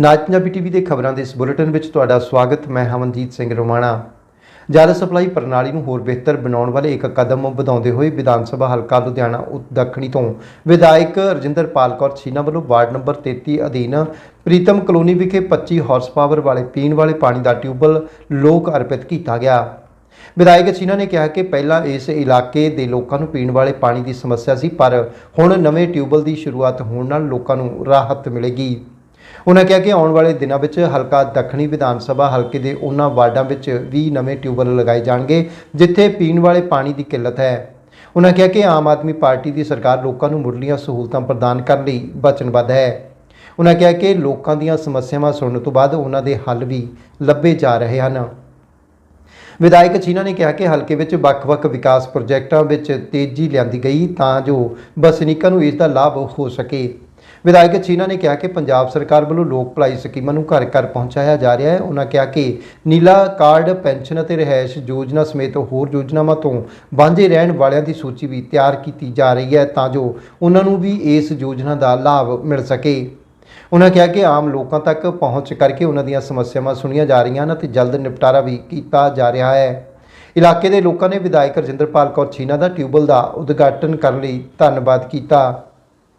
ਨਾਜ Punjabi TV ਦੇ ਖਬਰਾਂ ਦੇ ਇਸ ਬੁਲੇਟਿਨ ਵਿੱਚ ਤੁਹਾਡਾ ਸਵਾਗਤ, ਮੈਂ ਹਮਨਜੀਤ ਸਿੰਘ ਰੋਮਾਣਾ। ਜਲ ਸਪਲਾਈ ਪ੍ਰਣਾਲੀ ਨੂੰ ਹੋਰ ਬਿਹਤਰ ਬਣਾਉਣ ਵਾਲੇ ਇੱਕ ਕਦਮ ਵਧਾਉਂਦੇ ਹੋਏ ਵਿਧਾਨ ਸਭਾ ਹਲਕਾ ਲੁਧਿਆਣਾ ਉਤ- ਦੱਖਣੀ ਤੋਂ ਵਿਧਾਇਕ ਰਜਿੰਦਰਪਾਲ ਕੌਰ ਛੀਨਾ ਵੱਲੋਂ ਵਾਰਡ ਨੰਬਰ 33 ਅਧੀਨ ਪ੍ਰੀਤਮ ਕਲੋਨੀ ਵਿਖੇ 25 ਹਾਰਸ ਪਾਵਰ ਵਾਲੇ ਪੀਣ ਵਾਲੇ ਪਾਣੀ ਦਾ ਟਿਊਬਲ ਲੋਕ ਅਰਪਿਤ ਕੀਤਾ ਗਿਆ। ਵਿਧਾਇਕ ਛੀਨਾ ਨੇ ਕਿਹਾ ਕਿ ਪਹਿਲਾਂ ਇਸ ਇਲਾਕੇ ਦੇ ਲੋਕਾਂ ਨੂੰ ਪੀਣ ਵਾਲੇ ਪਾਣੀ ਦੀ ਸਮੱਸਿਆ ਸੀ, ਪਰ ਹੁਣ ਨਵੇਂ ਟਿਊਬਲ ਦੀ ਸ਼ੁਰੂਆਤ ਹੋਣ ਨਾਲ ਲੋਕਾਂ ਨੂੰ ਰਾਹਤ ਮਿਲੇਗੀ। ਉਹਨਾਂ ਕਿਹਾ ਕਿ ਆਉਣ ਵਾਲੇ ਦਿਨਾਂ ਵਿੱਚ ਹਲਕਾ ਦੱਖਣੀ ਵਿਧਾਨ ਸਭਾ ਹਲਕੇ ਦੇ ਉਹਨਾਂ ਵਾਰਡਾਂ ਵਿੱਚ ਵੀ ਨਵੇਂ ਟਿਊਬਵੈੱਲ ਲਗਾਏ ਜਾਣਗੇ, ਜਿੱਥੇ ਪੀਣ ਵਾਲੇ ਪਾਣੀ ਦੀ ਕਿੱਲਤ ਹੈ। ਉਹਨਾਂ ਕਿਹਾ ਕਿ ਆਮ ਆਦਮੀ ਪਾਰਟੀ ਦੀ ਸਰਕਾਰ ਲੋਕਾਂ ਨੂੰ ਮੁੱਢਲੀਆਂ ਸਹੂਲਤਾਂ ਪ੍ਰਦਾਨ ਕਰਨ ਲਈ ਵਚਨਬੱਧ ਹੈ। ਉਹਨਾਂ ਕਿਹਾ ਕਿ ਲੋਕਾਂ ਦੀਆਂ ਸਮੱਸਿਆਵਾਂ ਸੁਣਨ ਤੋਂ ਬਾਅਦ ਉਹਨਾਂ ਦੇ ਹੱਲ ਵੀ ਲੱਭੇ ਜਾ ਰਹੇ ਹਨ। ਵਿਧਾਇਕ ਛੀਨਾ ਨੇ ਕਿਹਾ ਕਿ ਹਲਕੇ ਵਿੱਚ ਵੱਖ-ਵੱਖ ਵਿਕਾਸ ਪ੍ਰੋਜੈਕਟਾਂ ਵਿੱਚ ਤੇਜ਼ੀ ਲਿਆਂਦੀ ਗਈ ਤਾਂ ਜੋ ਵਸਨੀਕਾਂ ਨੂੰ ਇਸ ਦਾ ਲਾਭ ਹੋ ਸਕੇ। ਵਿਧਾਇਕ ਛੀਨਾ ਨੇ ਕਿਹਾ ਕਿ ਪੰਜਾਬ ਸਰਕਾਰ ਵੱਲੋਂ ਲੋਕ ਭਲਾਈ ਸਕੀਮਾਂ ਨੂੰ ਘਰ-ਘਰ ਪਹੁੰਚਾਇਆ ਜਾ ਰਿਹਾ ਹੈ। ਉਹਨਾਂ ਕਿਹਾ ਕਿ ਨੀਲਾ ਕਾਰਡ, ਪੈਨਸ਼ਨ ਅਤੇ ਰਿਹਾਇਸ਼ ਯੋਜਨਾ ਸਮੇਤ ਹੋਰ ਯੋਜਨਾਵਾਂ ਤੋਂ ਵਾਂਝੇ ਰਹਿਣ ਵਾਲਿਆਂ ਦੀ ਸੂਚੀ ਵੀ ਤਿਆਰ ਕੀਤੀ ਜਾ ਰਹੀ ਹੈ ਤਾਂ ਜੋ ਉਹਨਾਂ ਨੂੰ ਵੀ ਇਸ ਯੋਜਨਾ ਦਾ ਲਾਭ ਮਿਲ ਸਕੇ। ਉਹਨਾਂ ਕਿਹਾ ਕਿ ਆਮ ਲੋਕਾਂ ਤੱਕ ਪਹੁੰਚ ਕਰਕੇ ਉਹਨਾਂ ਦੀਆਂ ਸਮੱਸਿਆਵਾਂ ਸੁਣੀਆਂ ਜਾ ਰਹੀਆਂ ਹਨ ਅਤੇ ਜਲਦ ਨਿਪਟਾਰਾ ਵੀ ਕੀਤਾ ਜਾ ਰਿਹਾ ਹੈ। ਇਲਾਕੇ ਦੇ ਲੋਕਾਂ ਨੇ ਵਿਧਾਇਕ ਰਜਿੰਦਰਪਾਲ ਕੌਰ ਛੀਨਾ ਦਾ ਟਿਊਬਲ ਦਾ ਉਦਘਾਟਨ ਕਰਨ ਲਈ ਧੰਨਵਾਦ ਕੀਤਾ।